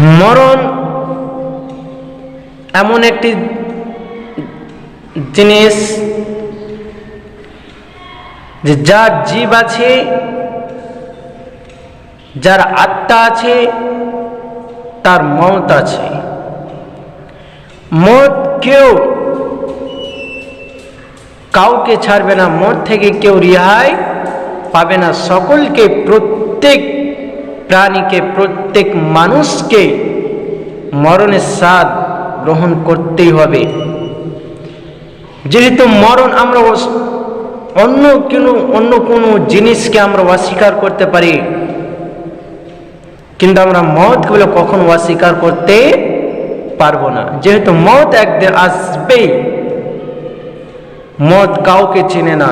মরণ এমন একটি জিনিস যে যার জীব আছে, যার আত্মা আছে, তার মত আছে। মত কেউ কাউকে ছাড়বে না মত থেকে কেউ রেহাই পাবে না। সকলকে প্রত্যেক প্রাণীকে, প্রত্যেক মানুষকে মরণের স্বাদ গ্রহণ করতেই হবে। যেহেতু মরণ আমরা অন্য কোনো অন্য কোনো জিনিসকে আমরা অস্বীকার করতে পারি, কিন্তু আমরা মতকে বলে কখনো অস্বীকার করতে পারব না। যেহেতু মত একদিন আসবেই মত কাউকে চেনে না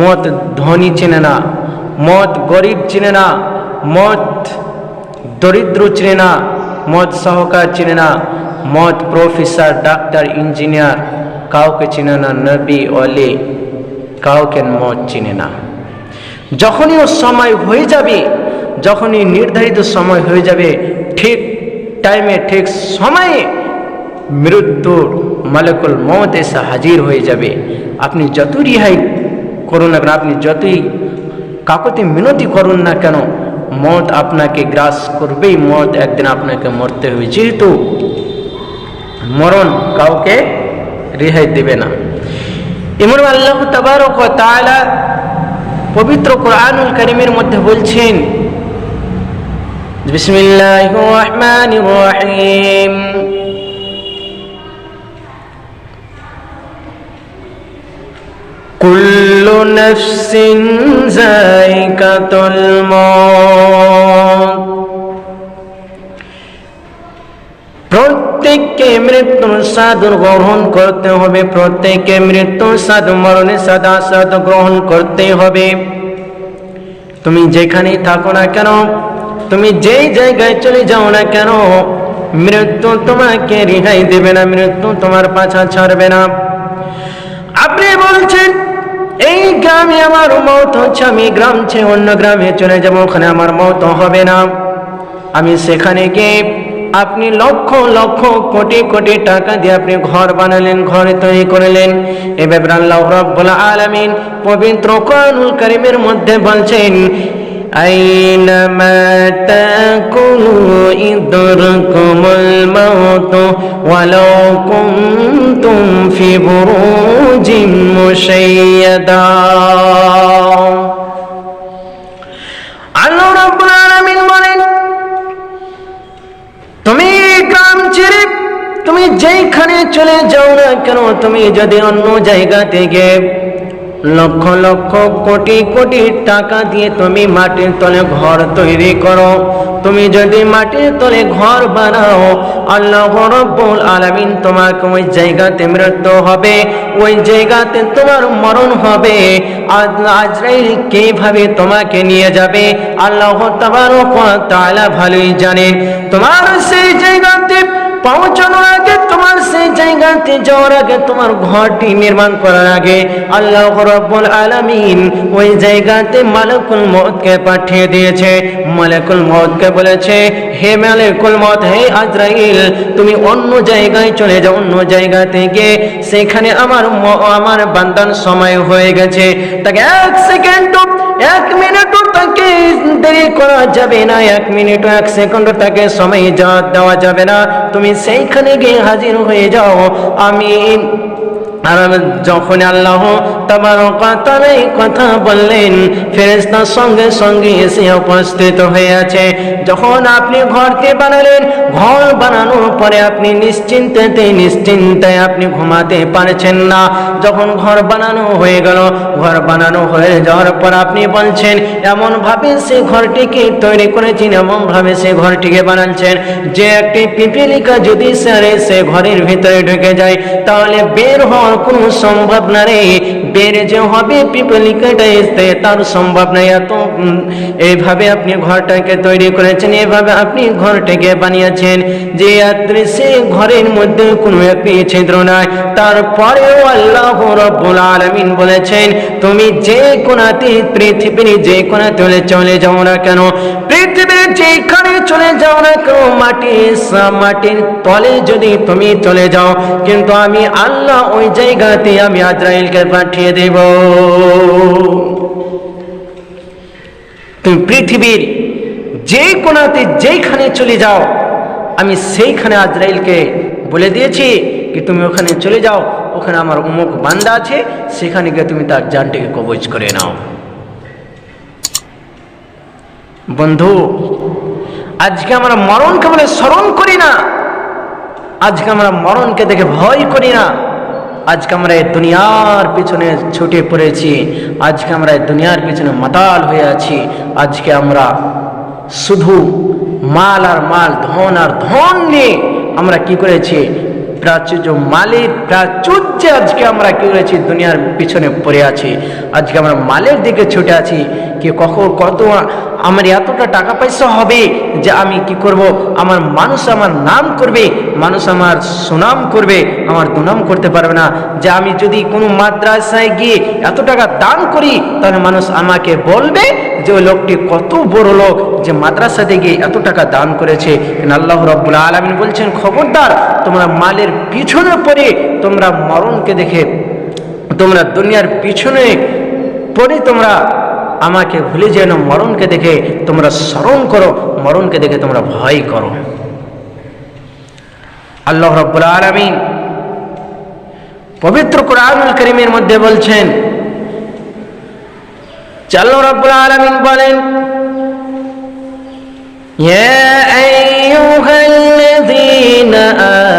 মত ধনী চেনে না মত গরিব চেনে না মত দরিদ্র চেনে না মত সহকার চেনে না মত প্রফেসর ডাক্তার ইঞ্জিনিয়ার কাউকে চেনে না, নবী অলি কাউকে মত চেনে না। যখনই ও সময় হয়ে যাবে, যখনই নির্ধারিত সময় হয়ে যাবে, ঠিক টাইমে ঠিক সময়ে মৃত্যুর মালকুল মত এসে হাজির হয়ে যাবে। আপনি যত রিহাই করুন না কেন, আপনি যতই কাকতি মিনতি করুন না কেন মত আপনাকে গ্রাস করবেই মত একদিন আপনাকে মরতে হবে। যেহেতু মরণ কাউকে রেহাই দেবে না। এমন আল্লাহ তাবারক তাআলা পবিত্র কোরআনুল করিমের মধ্যে বলছেন, বিসমিল্লাহির রহমানির রহিম। কুল্লু নফসিন জায়কাতুল মত প্রত্যেককে মৃত্যু স্বাদ গ্রহণ করতে হবে। প্রত্যেককে মৃত্যু স্বাদ মরণে সাদা স্বাদ গ্রহণ করতে হবে। তুমি যেখানেই থাকো না কেন, তুমি যেই জায়গায় চলে যাও না কেন, মৃত্যু তোমাকে রেহাই দেবে না, মৃত্যু তোমার পাছা ছাড়বে না। আপনি বলছেন এই গ্রামে আমার মত হচ্ছে, আমি গ্রাম ছেড়ে অন্য গ্রামে চলে যাব, ওখানে আমার মত হবে না। আমি সেখানে গিয়ে আপনি লক্ষ লক্ষ কোটি কোটি টাকা দিয়ে আপনি ঘর বানালেন, ঘর তৈরি করলেন। এ ব্যাপারে আল্লাহ রব্বুল আলামিন পবিত্র কোরআনুল কারীমের মধ্যে বলছেন أينما تكونوا يدركم الموت ولو كنتم في بروج مشيدا আল্লাহ রাব্বুল আলামিন বলেন তুমি গ্রাম ছেড়ে তুমি যেইখানে চলে যাও না কেন তুমি যদি অন্য জায়গা থেকে লক্ষ লক্ষ কোটি কোটি টাকা দিয়ে তুমি মাটির তলে ঘর তৈরি করো। তুমি যদি মাটির তলে ঘর বানাও, আল্লাহ রব্বুল আলামিন তোমাকে ওই জায়গাতে মৃত্যু হবে। ওই জায়গাতে তোমার মরণ হবে। আজরাইল কীভাবে তোমাকে নিয়ে যাবে? আল্লাহ তাবারক তাআলা ভালোই জানেন। তোমার সেই জায়গাতে পৌঁছানোর আগে তোমার সেই জায়গাতে যাওয়ার আগে তোমার ঘরটি নির্মাণ করার আগে আল্লাহ রব্বুল আলামিন ওই জায়গাতে মালাকুল মদকে পাঠিয়ে দিয়েছে। মালাকুল মউতকে বলেছে হে মালাকুল কুলমত হে আজরাইল, তুমি অন্য জায়গায় চলে যাও, অন্য জায়গা থেকে। সেখানে আমার আমার বান্দান সময় হয়ে গেছে। তাকে এক সেকেন্ড এক মিনিটও তাকে দেরি করা যাবে না। এক মিনিট এক সেকেন্ড তাকে সময় যা দেওয়া যাবে না। তুমি সেইখানে গিয়ে হাজির হয়ে যাও। আমি আর যখন আল্লাহ তোমার কথা এই কথা বললেন ফেরেস্তার সঙ্গে সঙ্গে এসে উপস্থিত হয়ে আছে যখন আপনি ঘরকে বানালেন, ঘর বানানোর পরে আপনি নিশ্চিন্তে নিশ্চিন্তায় আপনি ঘুমাতে পারছেন না। যখন ঘর বানানো হয়ে গেল, ঘর বানানো হয়ে যাওয়ার পর আপনি বলছেন এমন ভাবে সে ঘরটিকে তৈরি করেছেন এমন ভাবে সে ঘরটিকে বানাচ্ছেন। যে একটি পিপিলিকা যদি সে ঘরের ভিতরে ঢুকে যায়, তাহলে বের হওয়ার কোনো সম্ভব না রে। বের যে হবে আসতে তার সম্ভব এত এইভাবে আপনি ঘরটাকে তৈরি করেছেন এভাবে আপনি ঘরটাকে বানিয়েছেন যে সে ঘরের মধ্যে কোনো একটি ছিদ্র নাই। তারপরেও আল্লাহ রব্বুল আলামিন বলেছেন, তুমি যে কোনাতে পৃথিবীর যে কোনাতে চলে যাও না কেন? পৃথিবীর যেখানে চলে যাও না কেন মাটি মাটির তলে যদি তুমি চলে যাও, কিন্তু আমি আল্লাহ ওই জায়গাতে আমি আজরাইলকে পাঠিয়ে দেব। তুমি পৃথিবীর যে কোনাতে যেইখানে চলে যাও, আমি সেইখানে আজরাইলকে বলে দিয়েছি কি তুমি ওখানে চলে যাও, ওখানে আমার উমুক বান্দা আছে, সেখানে গিয়ে তুমি তার জানটিকে কবজ করে নাও। বন্ধু আজকে আমরা মরণকে বলে স্মরণ করি না। আজকে আমরা মরণকে দেখে ভয় করি না। আজকে আমরা এই দুনিয়ার পিছনে ছুটে পড়েছি। আজকে আমরা এই দুনিয়ার পিছনে মাতাল হয়ে আছি। আজকে আমরা শুধু মাল আর মাল, ধন আর ধন নিয়ে আমরা কি করেছি? প্রাচুর্য মালের প্রাচুর্যে আজকে আমরা কি করেছি? দুনিয়ার পিছনে পড়ে আছি। আজকে আমরা মালের দিকে ছুটে আছি। কি কখন কত আমার এতটা টাকা পয়সা হবে যে আমি কি করব? আমার মানুষ আমার নাম করবে, মানুষ আমার সুনাম করবে, আমার দুনাম করতে পারবে না। যে আমি যদি কোনো মাদ্রাসায় গিয়ে এত টাকা দান করি, তাহলে মানুষ আমাকে বলবে যে ওই লোকটি কত বড় লোক যে মাদ্রাসাতে গিয়ে এত টাকা দান করেছে। আল্লাহ রব্বুল আলমিন বলছেন, খবরদার, তোমরা মালের পিছনে পড়ে, তোমরা মরণকে দেখে, তোমরা দুনিয়ার পিছনে পড়ে, তোমরা আমাকে ভুলে যেন মরণকে দেখে, তোমরা স্মরণ করো, মরণকে দেখে তোমরা ভয় করো। আল্লাহ রব্বুল আলমিন পবিত্র কোরআনুল করিমের মধ্যে বলছেন আল্লাহ রব্বুল আলমিন বলেন يا أيها الذين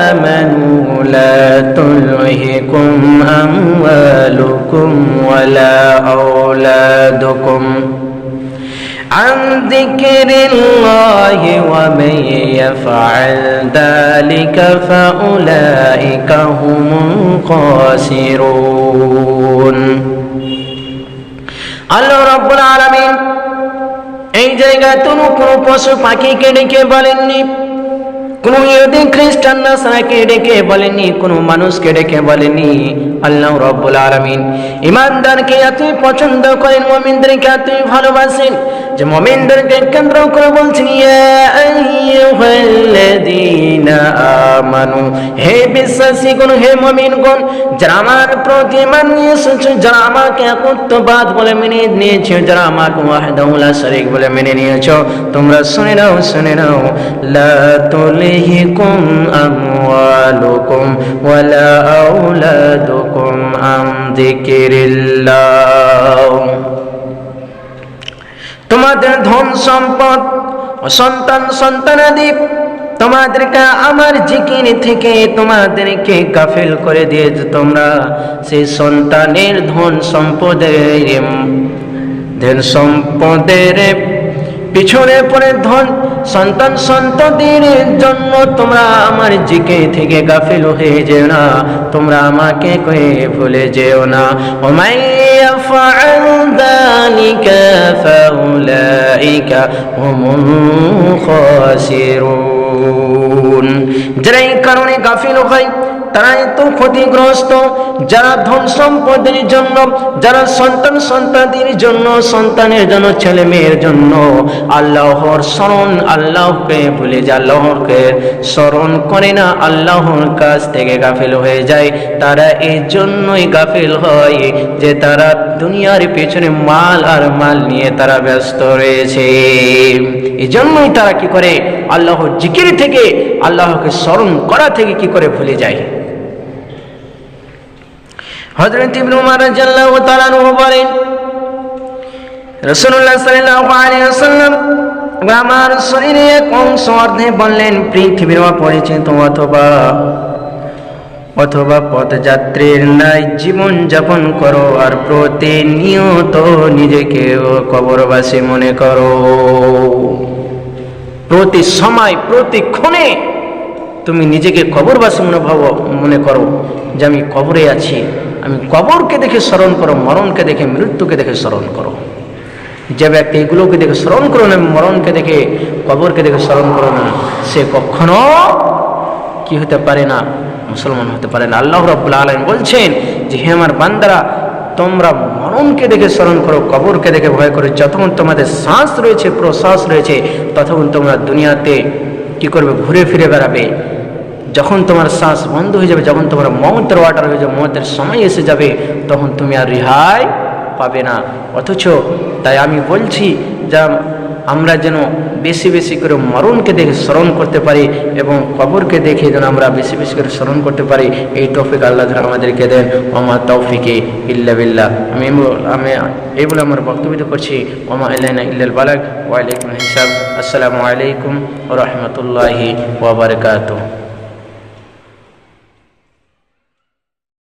آمنوا لا تلهكم أموالكم ولا أولادكم عن ذكر الله ومن يفعل ذلك فأولئك هم الخاسرون আল্লাহ রব্বুল আলমিন এই জায়গায় কোনো কোনো পশু পাখিকে ডেকে বলেননি, কোনো ইহুদি, খ্রিস্টান, নাসারাকে ডেকে বলেনি কোনো মানুষকে ডেকে বলেনি আল্লাহ রব্বুল আলমিন, ইমানদারকে এতই পছন্দ করেন, মমিনদেরকে এতই ভালোবাসেন যে মমিনদেরকে কেন্দ্র করে বলছেন আমানু, হে বিশ্বাসী কোন হে মমিন কোন যারা আমার প্রতি মান নিয়ে এসেছ, যারা আমাকে একত্ববাদ বলে মেনে নিয়েছো, যারা আমাকে ওয়াহদাহুল শরীক বলে মেনে নিয়েছো, তোমরা শুনে নাও শুনে নাও, লা তুলহিকুম আমওয়ালুকুম ওয়ালা আওলাদুকুম আন যিকিরিল্লাহ। তোমাদের ধন সম্পদ ও সন্তান সন্তানাদীপ তোমাদেরকে আমার জিকির থেকে তোমাদেরকে গাফিল করে দিয়েছে তোমরা সেই সন্তানের ধন সম্পদের ধন সম্পদের পিছনে পড়ে ধন, সন্তান সন্ততির জন্য তোমরা আমার জিকে থেকে গাফিল হয়ে যেও না, তোমরা আমাকে কয়ে ভুলে যেও না। যারা এই কারণে গাফিল হয় তারাই তো ক্ষতিগ্রস্ত। যারা ধন সম্পদের জন্য, যারা সন্তান সন্তানের জন্য সন্তানের জন্য, ছেলে মেয়ের জন্য আল্লাহর স্মরণ আল্লাহকে ভুলে যায় আল্লাহকে স্মরণ করে না, আল্লাহর কাছ থেকে গাফিল হয়ে যায়। তারা এই জন্যই গাফিল হয় যে তারা দুনিয়ার পেছনে মাল আর মাল নিয়ে তারা ব্যস্ত রয়েছে। এই জন্যই তারা কি করে? আল্লাহর জিকির থেকে, আল্লাহকে স্মরণ করা থেকে কি করে ভুলে যায়? হযরত ইবনে উমর রাদিয়াল্লাহু তাআলা আনহু বলেন, রাসূলুল্লাহ সাল্লাল্লাহু আলাইহি ওয়াসাল্লাম আমার শরীরে এক অংশ অর্ধে বললেন, পৃথিবীর অপরিচিত অথবা অথবা পথযাত্রীর নাই, জীবন যাপন করো আর প্রতিনিয়ত নিজেকে কবরবাসী মনে করো। প্রতি সময়, প্রতি ক্ষণে তুমি নিজেকে কবরবাসী মনে ভাবো মনে করো যে আমি কবরে আছি। কবরকে দেখে স্মরণ করো, মরণকে দেখে, মৃত্যুকে দেখে স্মরণ করো। যে ব্যক্তি এগুলোকে দেখে স্মরণ করো না, মরণকে দেখে, কবরকে দেখে স্মরণ করো না, সে কখনো কি হতে পারে না, মুসলমান হতে পারে না। আল্লাহ রব্বুল আলম বলছেন যে, হে আমার বান্দারা, তোমরা মরণকে দেখে স্মরণ করো, কবরকে দেখে ভয় করো। যতক্ষণ তোমাদের শ্বাস রয়েছে, প্রশ্বাস রয়েছে, ততক্ষণ তোমরা দুনিয়াতে কি করবে, ঘুরে ফিরে বেড়াবে। যখন তোমার শ্বাস বন্ধ হয়ে যাবে, যখন তোমার মমতের ওয়াটার হয়ে যাবে মমতের সময় এসে যাবে, তখন তুমি আর রেহাই পাবে না। অথচ তাই আমি বলছি যা আমরা যেন বেশি বেশি করে মরণকে দেখে স্মরণ করতে পারি এবং কবরকে দেখে যেন আমরা বেশি বেশি করে স্মরণ করতে পারি, এই তৌফিক আল্লাহ যেন আমাদেরকে দেন। ওমা তৌফিকে ইল্লা বিল্লাহ। আমি আমি এই বলে আমার বক্তব্য করছি। ওমা ইল্লাইনা ইল্লাল বালাক ওয়ালাইকুম হিসাব আসসালামু। আলাইকুম রহমতুল্লাহি ওবরকাতুহ